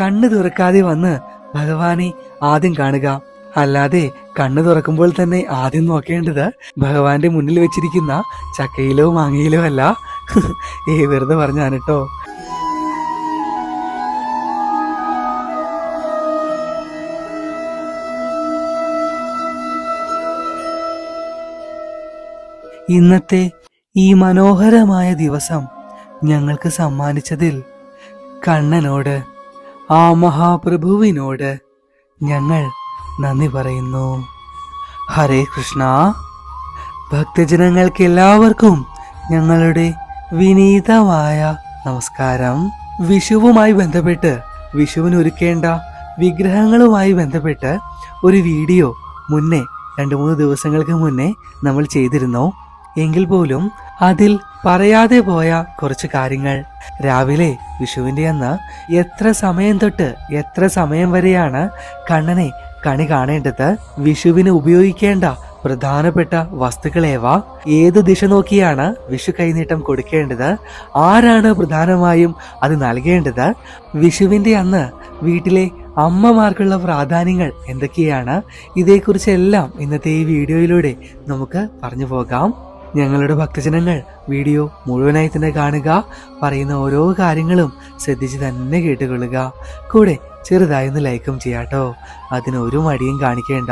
കണ്ണു തുറക്കാതെ വന്ന് ഭഗവാനെ ആദ്യം കാണുക. അല്ലാതെ കണ്ണു തുറക്കുമ്പോൾ തന്നെ ആദ്യം നോക്കേണ്ടത് ഭഗവാന്റെ മുന്നിൽ വെച്ചിരിക്കുന്ന ചക്കയിലോ മാങ്ങയിലോ അല്ല. ഏ വെറുതെ പറഞ്ഞാണ് കേട്ടോ ഇന്നത്തെ ഈ മനോഹരമായ ദിവസം ഞങ്ങൾക്ക് സമ്മാനിച്ചതിൽ കണ്ണനോട് ആ മഹാപ്രഭുവിനോട് ഞങ്ങൾ നന്ദി പറയുന്നു. ഹരേ കൃഷ്ണ. ഭക്തജനങ്ങൾക്ക് എല്ലാവർക്കും ഞങ്ങളുടെ വിനീതമായ നമസ്കാരം. വിഷുവുമായി ബന്ധപ്പെട്ട് വിഷുവിന് ഒരുക്കേണ്ട വിഗ്രഹങ്ങളുമായി ബന്ധപ്പെട്ട് ഒരു വീഡിയോ മുന്നേ രണ്ട് മൂന്ന് ദിവസങ്ങൾക്ക് മുന്നേ നമ്മൾ ചെയ്തിരുന്നു. എങ്കിൽ പോലും അതിൽ പറയാതെ പോയ കുറച്ച് കാര്യങ്ങൾ. രാവിലെ വിഷുവിന്റെ അന്ന് എത്ര സമയം തൊട്ട് എത്ര സമയം വരെയാണ് കണ്ണനെ കണി കാണേണ്ടത്? വിഷുവിന് ഉപയോഗിക്കേണ്ട പ്രധാനപ്പെട്ട വസ്തുക്കളേവ? ഏത് ദിശ നോക്കിയാണ് വിഷു കൈനീട്ടം കൊടുക്കേണ്ടത്? ആരാണ് പ്രധാനമായും അത് നൽകേണ്ടത്? വിഷുവിന്റെ അന്ന് വീട്ടിലെ അമ്മമാർക്കുള്ള പ്രാധാന്യങ്ങൾ എന്തൊക്കെയാണ്? ഇതേക്കുറിച്ചെല്ലാം ഇന്നത്തെ ഈ വീഡിയോയിലൂടെ നമുക്ക് പറഞ്ഞു പോകാം. ഞങ്ങളുടെ ഭക്തജനങ്ങൾ വീഡിയോ മുഴുവനായി തന്നെ കാണുക പറയുന്ന ഓരോ കാര്യങ്ങളും ശ്രദ്ധിച്ച് തന്നെ കേട്ടുകൊള്ളുക. കൂടെ ചെറുതായി ഒന്ന് ലൈക്കും ചെയ്യാട്ടോ അതിന് ഒരു മടിയും കാണിക്കേണ്ട.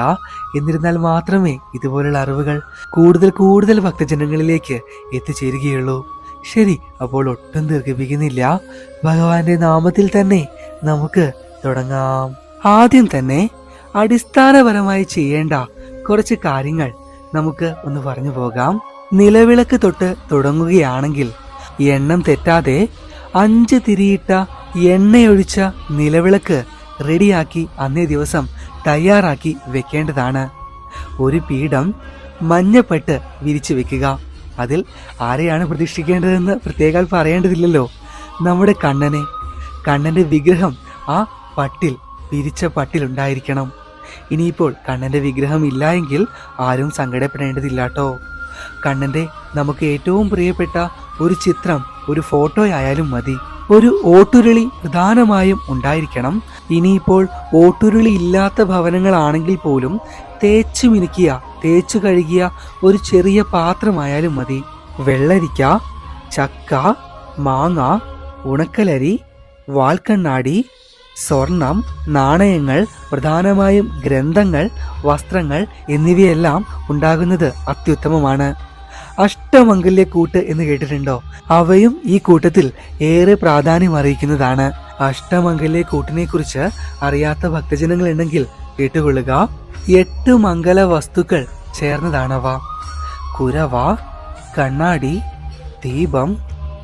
എന്നിരുന്നാൽ മാത്രമേ ഇതുപോലുള്ള അറിവുകൾ കൂടുതൽ കൂടുതൽ ഭക്തജനങ്ങളിലേക്ക് എത്തിച്ചേരുകയുള്ളൂ. ശരി അപ്പോൾ ഒട്ടും ദീർഘിപ്പിക്കുന്നില്ല. ഭഗവാന്റെ നാമത്തിൽ തന്നെ നമുക്ക് തുടങ്ങാം. ആദ്യം തന്നെ അടിസ്ഥാനപരമായി ചെയ്യേണ്ട കുറച്ച് കാര്യങ്ങൾ നമുക്ക് ഒന്ന് പറഞ്ഞു പോകാം. നിലവിളക്ക് തൊട്ട് തുടങ്ങുകയാണെങ്കിൽ എണ്ണം തെറ്റാതെ അഞ്ച് തിരിയിട്ട എണ്ണയൊഴിച്ച നിലവിളക്ക് റെഡിയാക്കി അന്നേ ദിവസം തയ്യാറാക്കി വെക്കേണ്ടതാണ്. ഒരു പീഠം മഞ്ഞപ്പെട്ട് വിരിച്ചു വെക്കുക. അതിൽ ആരെയാണ് പ്രതീക്ഷിക്കേണ്ടതെന്ന് പ്രത്യേകാൽ പറയേണ്ടതില്ലല്ലോ. നമ്മുടെ കണ്ണനെ കണ്ണന്റെ വിഗ്രഹം ആ പട്ടിൽ വിരിച്ച പട്ടിലുണ്ടായിരിക്കണം ഇനിയിപ്പോൾ കണ്ണന്റെ വിഗ്രഹം ഇല്ല എങ്കിൽ ആരും സങ്കടപ്പെടേണ്ടതില്ലാട്ടോ. കണ്ണന്റെ നമുക്ക് ഏറ്റവും പ്രിയപ്പെട്ട ഒരു ചിത്രം ഒരു ഫോട്ടോയായാലും മതി. ഒരു ഓട്ടുരുളി പ്രധാനമായും ഉണ്ടായിരിക്കണം. ഇനിയിപ്പോൾ ഓട്ടുരുളി ഇല്ലാത്ത ഭവനങ്ങളാണെങ്കിൽ പോലും തേച്ചു മിനുക്കിയ തേച്ചു കഴുകിയ ഒരു ചെറിയ പാത്രമായാലും മതി. വെള്ളരിക്ക ചക്ക മാങ്ങ ഉണക്കലരി വാൽക്കണ്ണാടി സ്വർണം നാണയങ്ങൾ പ്രധാനമായും ഗ്രന്ഥങ്ങൾ വസ്ത്രങ്ങൾ എന്നിവയെല്ലാം ഉണ്ടാകുന്നത് അത്യുത്തമമാണ്. അഷ്ടമംഗല്യ കൂട്ട് എന്ന് കേട്ടിട്ടുണ്ടോ? അവയും ഈ കൂട്ടത്തിൽ ഏറെ പ്രാധാന്യം അറിയിക്കുന്നതാണ് അഷ്ടമംഗല്യ കൂട്ടിനെ കുറിച്ച് അറിയാത്ത ഭക്തജനങ്ങൾ ഉണ്ടെങ്കിൽ കേട്ടുകൊള്ളുക. എട്ട് മംഗല വസ്തുക്കൾ ചേർന്നതാണവ. കുരവ കണ്ണാടി ദീപം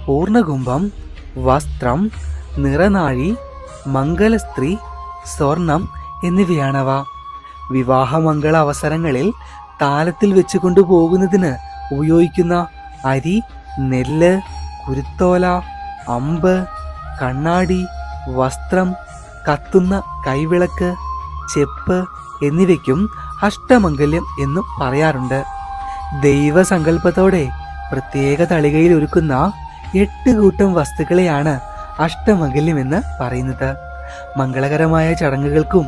പൂർണകുംഭം വസ്ത്രം നിറനാഴി മംഗലസ്ത്രീ സ്വർണം എന്നിവയാണവ. വിവാഹമംഗള അവസരങ്ങളിൽ താലത്തിൽ വെച്ച് കൊണ്ടുപോകുന്നതിന് ഉപയോഗിക്കുന്ന അരി നെല്ല് കുരുത്തോല അമ്പ് കണ്ണാടി വസ്ത്രം കത്തുന്ന കൈവിളക്ക് ചെപ്പ് എന്നിവയ്ക്കും അഷ്ടമംഗല്യം എന്നും പറയാറുണ്ട്. ദൈവസങ്കല്പത്തോടെ പ്രത്യേക തളികയിൽ ഒരുക്കുന്ന എട്ട് കൂട്ടം വസ്തുക്കളെയാണ് അഷ്ടമംഗല്യം എന്ന് പറയുന്നത്. മംഗളകരമായ ചടങ്ങുകൾക്കും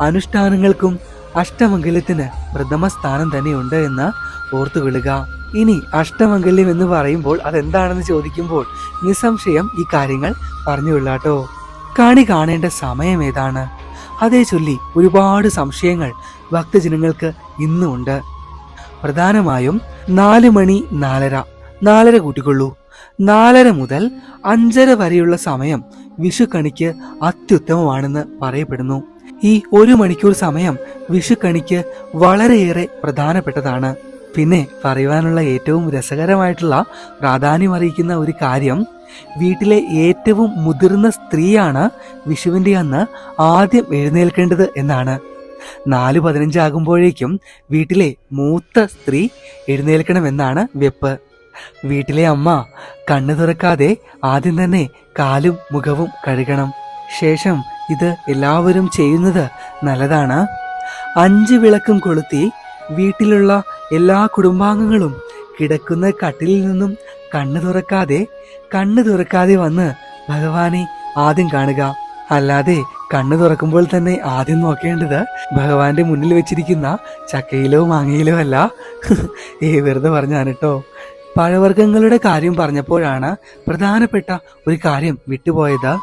അനുഷ്ഠാനങ്ങൾക്കും അഷ്ടമംഗല്യത്തിന് പ്രഥമ സ്ഥാനം തന്നെയുണ്ട് എന്ന് ഓർത്തുകൊള്ളുക. ഇനി അഷ്ടമംഗല്യം എന്ന് പറയുമ്പോൾ അതെന്താണെന്ന് ചോദിക്കുമ്പോൾ നിസ്സംശയം ഈ കാര്യങ്ങൾ പറഞ്ഞുകൊള്ളാട്ടോ. കണി കാണേണ്ട സമയം ഏതാണ്? അതേ ചൊല്ലി ഒരുപാട് സംശയങ്ങൾ ഭക്തജനങ്ങൾക്ക് ഇന്നുമുണ്ട്. പ്രധാനമായും നാല് മണി നാലര നാലര കൂട്ടിക്കൊള്ളൂ. നാലര മുതൽ അഞ്ചര വരെയുള്ള സമയം വിഷുക്കണിക്ക് അത്യുത്തമമാണെന്ന് പറയപ്പെടുന്നു. ഈ ഒരു മണിക്കൂർ സമയം വിഷുക്കണിക്ക് വളരെയേറെ പ്രധാനപ്പെട്ടതാണ്. പിന്നെ പറയുവാനുള്ള ഏറ്റവും രസകരമായിട്ടുള്ള പ്രാധാന്യം അറിയിക്കുന്ന ഒരു കാര്യം വീട്ടിലെ ഏറ്റവും മുതിർന്ന സ്ത്രീയാണ് വിഷുവിന്റെ അന്ന് ആദ്യം എഴുന്നേൽക്കേണ്ടത് എന്നാണ്. നാല് പതിനഞ്ചാകുമ്പോഴേക്കും വീട്ടിലെ മൂത്ത സ്ത്രീ എഴുന്നേൽക്കണമെന്നാണ് വെപ്പ്. വീട്ടിലെ അമ്മ കണ്ണു തുറക്കാതെ ആദ്യം തന്നെ കാലും മുഖവും കഴുകണം. ശേഷം ഇത് എല്ലാവരും ചെയ്യുന്നത് നല്ലതാണ്. അഞ്ച് വിളക്കും കൊളുത്തി വീട്ടിലുള്ള എല്ലാ കുടുംബാംഗങ്ങളും കിടക്കുന്ന കട്ടിലിൽ നിന്നും കണ്ണു തുറക്കാതെ കണ്ണു തുറക്കാതെ വന്ന് ഭഗവാനെ ആദ്യം കാണുക. അല്ലാതെ കണ്ണു തുറക്കുമ്പോൾ തന്നെ ആദ്യം നോക്കേണ്ടത് ഭഗവാന്റെ മുന്നിൽ വെച്ചിരിക്കുന്ന ചക്കയിലോ മാങ്ങയിലോ അല്ല. ഏ വെറുതെ പറഞ്ഞാണ് കേട്ടോ. പഴവർഗങ്ങളുടെ കാര്യം പറഞ്ഞപ്പോഴാണ് പ്രധാനപ്പെട്ട ഒരു കാര്യം വിട്ടുപോയത്.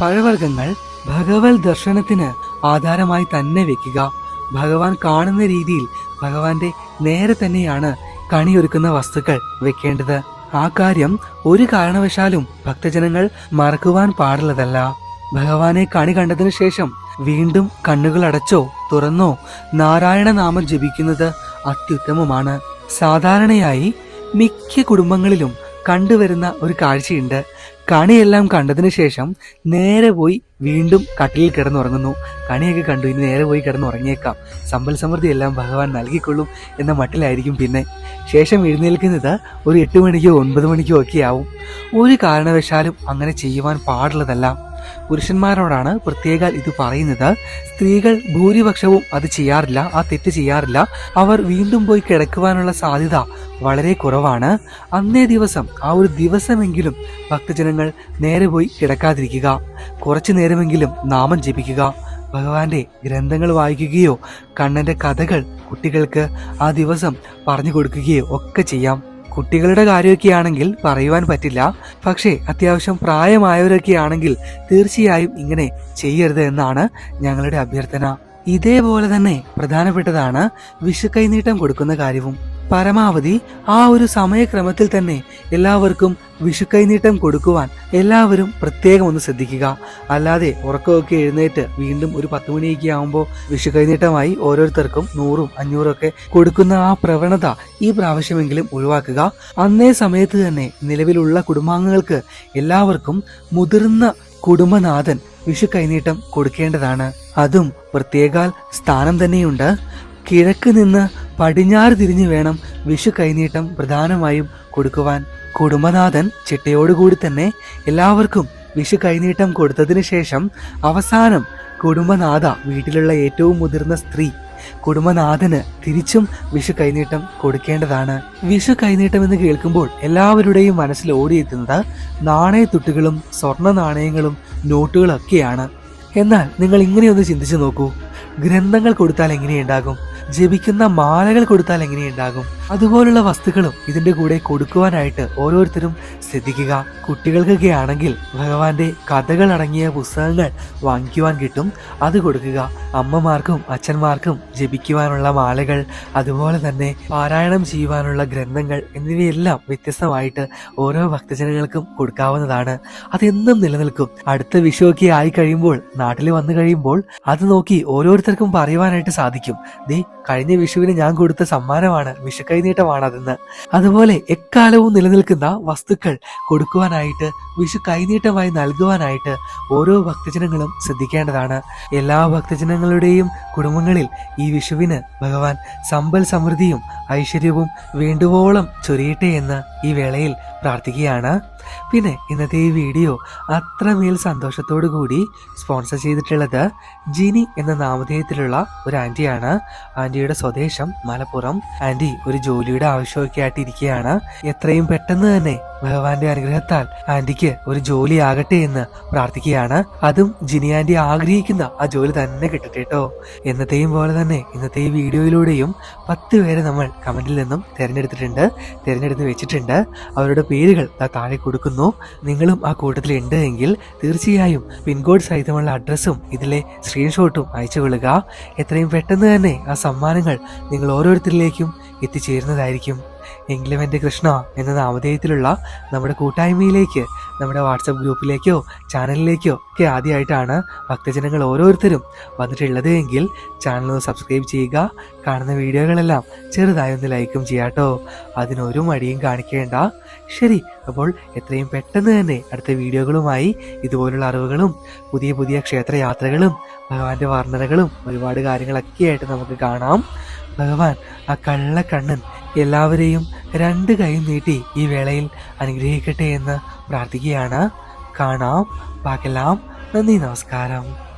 പഴവർഗങ്ങൾ ഭഗവത് ദർശനത്തിന് ആധാരമായി തന്നെ വെക്കുക. ഭഗവാൻ കാണുന്ന രീതിയിൽ ഭഗവാന്റെ നേരെ തന്നെയാണ് കണിയൊരുക്കുന്ന വസ്തുക്കൾ വെക്കേണ്ടത്. ആ കാര്യം ഒരു കാരണവശാലും ഭക്തജനങ്ങൾ മറക്കുവാൻ പാടുള്ളതല്ല. ഭഗവാനെ കണി കണ്ടതിനു ശേഷം വീണ്ടും കണ്ണുകൾ അടച്ചോ തുറന്നോ നാരായണ നാമം ജപിക്കുന്നത് അത്യുത്തമമാണ്. സാധാരണയായി മിക്ക കുടുംബങ്ങളിലും കണ്ടുവരുന്ന ഒരു കാഴ്ചയുണ്ട്. കണിയെല്ലാം കണ്ടതിന് ശേഷം നേരെ പോയി വീണ്ടും കട്ടിലിൽ കിടന്നുറങ്ങുന്നു. കണിയൊക്കെ കണ്ടു ഇനി നേരെ പോയി കിടന്നുറങ്ങിയേക്കാം. സമ്പൽ സമൃദ്ധി എല്ലാം ഭഗവാൻ നൽകിക്കൊള്ളും എന്ന മട്ടിലായിരിക്കും പിന്നെ. ശേഷം എഴുന്നേൽക്കുന്നത് ഒരു എട്ട് മണിക്കോ ഒൻപത് മണിക്കോ ഒക്കെ ആവും. ഒരു കാരണവശാലും അങ്ങനെ ചെയ്യുവാൻ പാടുള്ളതല്ല. പുരുഷന്മാരോടാണ് പ്രത്യേക ഇത് പറയുന്നത്. സ്ത്രീകൾ ഭൂരിപക്ഷവും അത് ചെയ്യാറില്ല ആ തെറ്റ് ചെയ്യാറില്ല. അവർ വീണ്ടും പോയി കിടക്കുവാനുള്ള സാധ്യത വളരെ കുറവാണ്. അന്നേ ദിവസം ആ ഒരു ദിവസമെങ്കിലും ഭക്തജനങ്ങൾ നേരെ പോയി കിടക്കാതിരിക്കുക കുറച്ചു നേരമെങ്കിലും നാമം ജപിക്കുക ഭഗവാന്റെ ഗ്രന്ഥങ്ങൾ വായിക്കുകയോ കണ്ണന്റെ കഥകൾ കുട്ടികൾക്ക് ആ ദിവസം പറഞ്ഞു കൊടുക്കുകയോ ഒക്കെ ചെയ്യാം. കുട്ടികളുടെ കാര്യമൊക്കെയാണെങ്കിൽ പറയുവാൻ പറ്റില്ല. പക്ഷേ അത്യാവശ്യം പ്രായമായവരൊക്കെ ആണെങ്കിൽ തീർച്ചയായും ഇങ്ങനെ ചെയ്യരുത് എന്നാണ് ഞങ്ങളുടെ അഭ്യർത്ഥന. ഇതേപോലെ തന്നെ പ്രധാനപ്പെട്ടതാണ് വിഷു കൈനീട്ടം കൊടുക്കുന്ന കാര്യവും. പരമാവധി ആ ഒരു സമയക്രമത്തിൽ തന്നെ എല്ലാവർക്കും വിഷു കൈനീട്ടം കൊടുക്കുവാൻ എല്ലാവരും പ്രത്യേകം ഒന്ന് ശ്രദ്ധിക്കുക. അല്ലാതെ ഉറക്കമൊക്കെ എഴുന്നേറ്റ് വീണ്ടും ഒരു പത്ത് മണിയൊക്കെ ആകുമ്പോൾ വിഷു കൈനീട്ടമായി ഓരോരുത്തർക്കും നൂറും അഞ്ഞൂറും ഒക്കെ കൊടുക്കുന്ന ആ പ്രവണത ഈ പ്രാവശ്യമെങ്കിലും ഒഴിവാക്കുക. അന്നേ സമയത്ത് തന്നെ നിലവിലുള്ള കുടുംബാംഗങ്ങൾക്ക് എല്ലാവർക്കും മുതിർന്ന കുടുംബനാഥൻ വിഷു കൈനീട്ടം കൊടുക്കേണ്ടതാണ്. അതും പ്രത്യേകാൽ സ്ഥാനം തന്നെയുണ്ട്. കിഴക്ക് നിന്ന് പടിഞ്ഞാറ് തിരിഞ്ഞു വേണം വിഷു കൈനീട്ടം പ്രധാനമായും കൊടുക്കുവാൻ. കുടുംബനാഥൻ ചിട്ടയോടുകൂടി തന്നെ എല്ലാവർക്കും വിഷു കൈനീട്ടം കൊടുത്തതിന് ശേഷം അവസാനം കുടുംബനാഥ വീട്ടിലുള്ള ഏറ്റവും മുതിർന്ന സ്ത്രീ കുടുംബനാഥന് തിരിച്ചും വിഷു കൈനീട്ടം കൊടുക്കേണ്ടതാണ്. വിഷു കൈനീട്ടം എന്ന് കേൾക്കുമ്പോൾ എല്ലാവരുടെയും മനസ്സിൽ ഓടിയെത്തുന്നത് നാണയത്തുട്ടുകളും സ്വർണ നാണയങ്ങളും നോട്ടുകളൊക്കെയാണ്. എന്നാൽ നിങ്ങൾ ഇങ്ങനെയൊന്ന് ചിന്തിച്ചു നോക്കൂ. ഗ്രന്ഥങ്ങൾ കൊടുത്താൽ എങ്ങനെയുണ്ടാകും? ജപിക്കുന്ന മാലകൾ കൊടുത്താൽ എങ്ങനെയുണ്ടാകും? അതുപോലുള്ള വസ്തുക്കളും ഇതിന്റെ കൂടെ കൊടുക്കുവാനായിട്ട് ഓരോരുത്തരും ശ്രദ്ധിക്കുക. കുട്ടികൾക്കൊക്കെ ആണെങ്കിൽ ഭഗവാന്റെ കഥകൾ അടങ്ങിയ പുസ്തകങ്ങൾ വാങ്ങിക്കുവാൻ കിട്ടും. അത് കൊടുക്കുക. അമ്മമാർക്കും അച്ഛന്മാർക്കും ജപിക്കുവാനുള്ള മാലകൾ അതുപോലെ തന്നെ പാരായണം ചെയ്യുവാനുള്ള ഗ്രന്ഥങ്ങൾ എന്നിവയെല്ലാം വ്യത്യസ്തമായിട്ട് ഓരോ ഭക്തജനങ്ങൾക്കും കൊടുക്കാവുന്നതാണ്. അതെന്നും നിലനിൽക്കും. അടുത്ത വിഷുവൊക്കെ ആയി കഴിയുമ്പോൾ നാട്ടിൽ വന്നു കഴിയുമ്പോൾ അത് നോക്കി ഓരോരുത്തർക്കും പറയുവാനായിട്ട് സാധിക്കും. ദേ കഴിഞ്ഞ വിഷുവിന് ഞാൻ കൊടുത്ത സമ്മാനമാണ് വിഷു കൈനീട്ടമാണ് അതെന്ന്. അതുപോലെ എക്കാലവും നിലനിൽക്കുന്ന വസ്തുക്കൾ കൊടുക്കുവാനായിട്ട് വിഷു കൈനീട്ടമായി നൽകുവാനായിട്ട് ഓരോ ഭക്തജനങ്ങളും ശ്രദ്ധിക്കേണ്ടതാണ്. എല്ലാ ഭക്തജനങ്ങളുടെയും കുടുംബങ്ങളിൽ ഈ വിഷുവിന് ഭഗവാൻ സമ്പൽ സമൃദ്ധിയും ഐശ്വര്യവും വേണ്ടുവോളം ചൊരിയട്ടെ എന്ന് ഈ വേളയിൽ പ്രാർത്ഥിക്കുകയാണ്. പിന്നെ ഇന്നത്തെ ഈ വീഡിയോ അത്രമേൽ സന്തോഷത്തോടു കൂടി സ്പോൺസർ ചെയ്തിട്ടുള്ളത് ജിനി എന്ന നാമധേയത്തിലുള്ള ഒരു ആന്റിയാണ്. ആന്റിയുടെ സ്വദേശം മലപ്പുറം. ആന്റി ഒരു ജോലിയുടെ ആവശ്യമൊക്കെ ആയിട്ട് ഇരിക്കുകയാണ് എത്രയും പെട്ടെന്ന് തന്നെ ഭഗവാന്റെ അനുഗ്രഹത്താൽ ആന്റിക്ക് ഒരു ജോലി ആകട്ടെ എന്ന് പ്രാർത്ഥിക്കുകയാണ്. അതും ജിനി ആന്റി ആഗ്രഹിക്കുന്ന ആ ജോലി തന്നെ കിട്ടട്ടെ കേട്ടോ എന്നത്തെയും പോലെ തന്നെ ഇന്നത്തെ ഈ വീഡിയോയിലൂടെയും പത്ത് പേരെ നമ്മൾ കമന്റിൽ നിന്നും തിരഞ്ഞെടുത്തിട്ടുണ്ട് തിരഞ്ഞെടുത്ത് വെച്ചിട്ടുണ്ട്. അവരുടെ പേരുകൾ താഴെ കൊടുക്കുന്നു. നിങ്ങളും ആ കൂട്ടത്തിൽ ഉണ്ട് എങ്കിൽ തീർച്ചയായും പിൻകോഡ് സഹിതമുള്ള അഡ്രസ്സും ഇതിലെ സ്ക്രീൻഷോട്ടും അയച്ചു കൊള്ളുക. എത്രയും പെട്ടെന്ന് തന്നെ ആ സമ്മാനങ്ങൾ നിങ്ങൾ ഓരോരുത്തരിലേക്കും എത്തിച്ചേരുന്നതായിരിക്കും. എങ്കിലും എന്റെ കൃഷ്ണ എന്ന നാമധേയത്തിലുള്ള നമ്മുടെ കൂട്ടായ്മയിലേക്ക് നമ്മുടെ വാട്സപ്പ് ഗ്രൂപ്പിലേക്കോ ചാനലിലേക്കോ ഒക്കെ ആദ്യമായിട്ടാണ് ഭക്തജനങ്ങൾ ഓരോരുത്തരും വന്നിട്ടുള്ളത് എങ്കിൽ ചാനൽ സബ്സ്ക്രൈബ് ചെയ്യുക കാണുന്ന വീഡിയോകളെല്ലാം ചെറുതായി ഒന്ന് ലൈക്കും ചെയ്യാട്ടോ അതിനൊരു മടിയും കാണിക്കേണ്ട. ശരി അപ്പോൾ എത്രയും പെട്ടെന്ന് തന്നെ അടുത്ത വീഡിയോകളുമായി ഇതുപോലുള്ള അറിവുകളും പുതിയ പുതിയ ക്ഷേത്രയാത്രകളും ഭഗവാന്റെ വർണനകളും ഒരുപാട് കാര്യങ്ങളൊക്കെ ആയിട്ട് നമുക്ക് കാണാം. ഭഗവാൻ ആ കള്ളക്കണ്ണൻ എല്ലാവരെയും രണ്ട് കൈയും നീട്ടി ഈ വേളയിൽ അനുഗ്രഹിക്കട്ടെ എന്ന് പ്രാർത്ഥിക്കുകയാണ്. കാണാം. ബാക്കെല്ലാം നന്ദി. നമസ്കാരം.